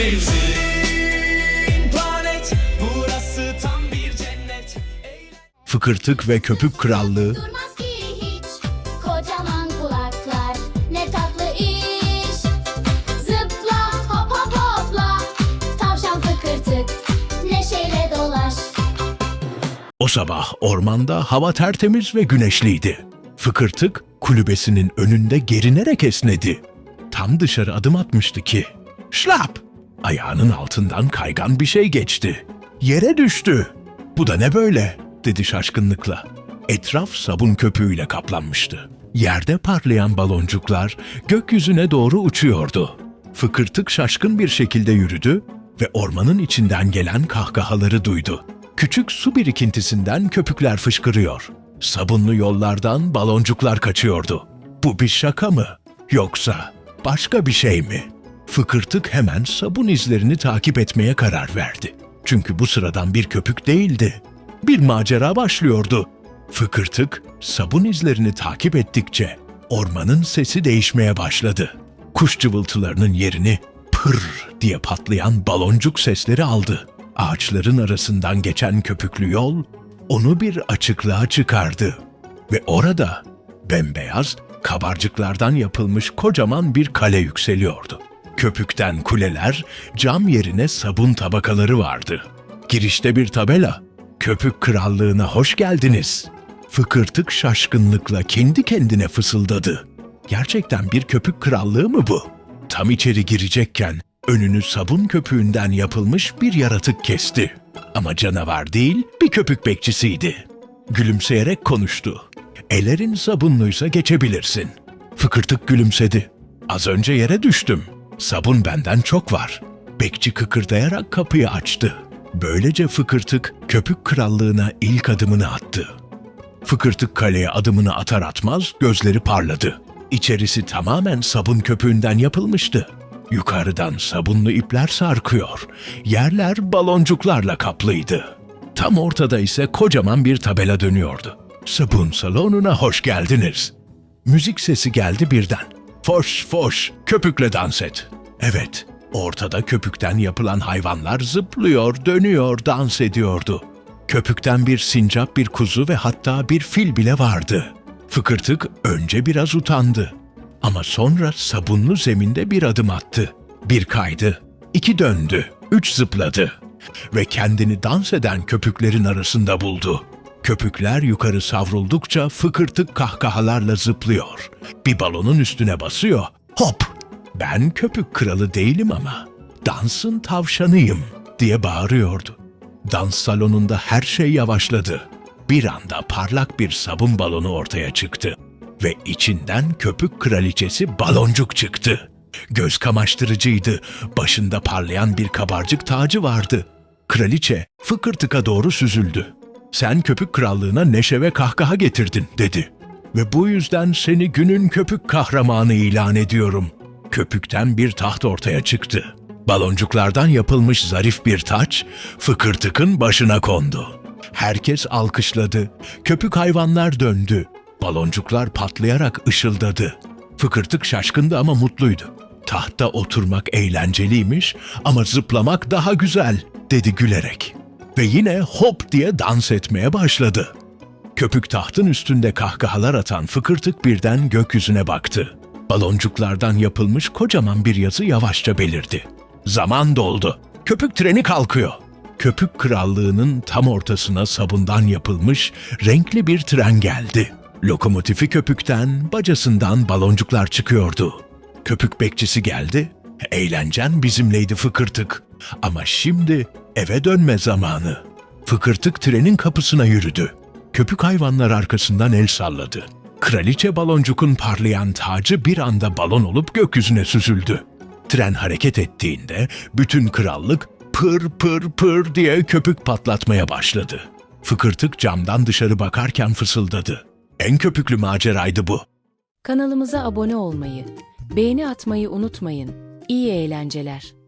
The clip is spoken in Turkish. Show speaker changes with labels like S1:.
S1: mevsim Planet burası tam bir cennet
S2: Fıkırtık ve Köpük Krallığı
S3: Durmaz ki hiç kocaman kulaklar ne tatlı iş Zıpla hop hop hopla tavşan fıkırtık neşeyle dolaş
S2: O sabah ormanda hava tertemiz ve güneşliydi. Fıkırtık kulübesinin önünde gerinerek esnedi. Tam dışarı adım atmıştı ki. Şlap! Ayağının altından kaygan bir şey geçti. Yere düştü. Bu da ne böyle? dedi şaşkınlıkla. Etraf sabun köpüğüyle kaplanmıştı. Yerde parlayan baloncuklar gökyüzüne doğru uçuyordu. Fıkırtık şaşkın bir şekilde yürüdü ve ormanın içinden gelen kahkahaları duydu. Küçük su birikintisinden köpükler fışkırıyor. Sabunlu yollardan baloncuklar kaçıyordu. Bu bir şaka mı? Yoksa başka bir şey mi? Fıkırtık hemen sabun izlerini takip etmeye karar verdi. Çünkü bu sıradan bir köpük değildi. Bir macera başlıyordu. Fıkırtık sabun izlerini takip ettikçe ormanın sesi değişmeye başladı. Kuş cıvıltılarının yerini pır diye patlayan baloncuk sesleri aldı. Ağaçların arasından geçen köpüklü yol onu bir açıklığa çıkardı. Ve orada bembeyaz kabarcıklardan yapılmış kocaman bir kale yükseliyordu. Köpükten kuleler, cam yerine sabun tabakaları vardı. Girişte bir tabela, Köpük Krallığına hoş geldiniz. Fıkırtık şaşkınlıkla kendi kendine fısıldadı. Gerçekten bir köpük krallığı mı bu? Tam içeri girecekken önünü sabun köpüğünden yapılmış bir yaratık kesti. Ama canavar değil, bir köpük bekçisiydi. Gülümseyerek konuştu. Ellerin sabunluysa geçebilirsin. Fıkırtık gülümsedi. Az önce yere düştüm. Sabun benden çok var. Bekçi kıkırdayarak kapıyı açtı. Böylece Fıkırtık köpük krallığına ilk adımını attı. Fıkırtık kaleye adımını atar atmaz gözleri parladı. İçerisi tamamen sabun köpüğünden yapılmıştı. Yukarıdan sabunlu ipler sarkıyor. Yerler baloncuklarla kaplıydı. Tam ortada ise kocaman bir tabela dönüyordu. Sabun salonuna hoş geldiniz. Müzik sesi geldi birden. Foş foş, köpükle dans et. Evet, ortada köpükten yapılan hayvanlar zıplıyor, dönüyor, dans ediyordu. Köpükten bir sincap, bir kuzu ve hatta bir fil bile vardı. Fıkırtık önce biraz utandı. Ama sonra sabunlu zeminde bir adım attı. Bir kaydı, iki döndü, üç zıpladı. Ve kendini dans eden köpüklerin arasında buldu. Köpükler yukarı savruldukça fıkırtık kahkahalarla zıplıyor. Bir balonun üstüne basıyor. Hop! Ben köpük kralı değilim ama dansın tavşanıyım diye bağırıyordu. Dans salonunda her şey yavaşladı. Bir anda parlak bir sabun balonu ortaya çıktı ve içinden köpük kraliçesi baloncuk çıktı. Göz kamaştırıcıydı. Başında parlayan bir kabarcık tacı vardı. Kraliçe fıkırtıka doğru süzüldü. Sen köpük krallığına neşe ve kahkaha getirdin dedi. Ve bu yüzden seni günün köpük kahramanı ilan ediyorum. Köpükten bir taht ortaya çıktı. Baloncuklardan yapılmış zarif bir taç fıkırtıkın başına kondu. Herkes alkışladı. Köpük hayvanlar döndü. Baloncuklar patlayarak ışıldadı. Fıkırtık şaşkındı ama mutluydu. Tahta oturmak eğlenceliymiş ama zıplamak daha güzel dedi gülerek. Ve yine hop diye dans etmeye başladı. Köpük tahtın üstünde kahkahalar atan fıkırtık birden gökyüzüne baktı. Baloncuklardan yapılmış kocaman bir yazı yavaşça belirdi. Zaman doldu. Köpük treni kalkıyor. Köpük krallığının tam ortasına sabundan yapılmış renkli bir tren geldi. Lokomotifi köpükten, bacasından baloncuklar çıkıyordu. Köpük bekçisi geldi. Eğlencen bizimleydi fıkırtık. Ama şimdi eve dönme zamanı. Fıkırtık trenin kapısına yürüdü. Köpük hayvanlar arkasından el salladı. Kraliçe baloncukun parlayan tacı bir anda balon olup gökyüzüne süzüldü. Tren hareket ettiğinde bütün krallık pır pır pır diye köpük patlatmaya başladı. Fıkırtık camdan dışarı bakarken fısıldadı. En köpüklü maceraydı bu.
S4: Kanalımıza abone olmayı, beğeni atmayı unutmayın. İyi eğlenceler.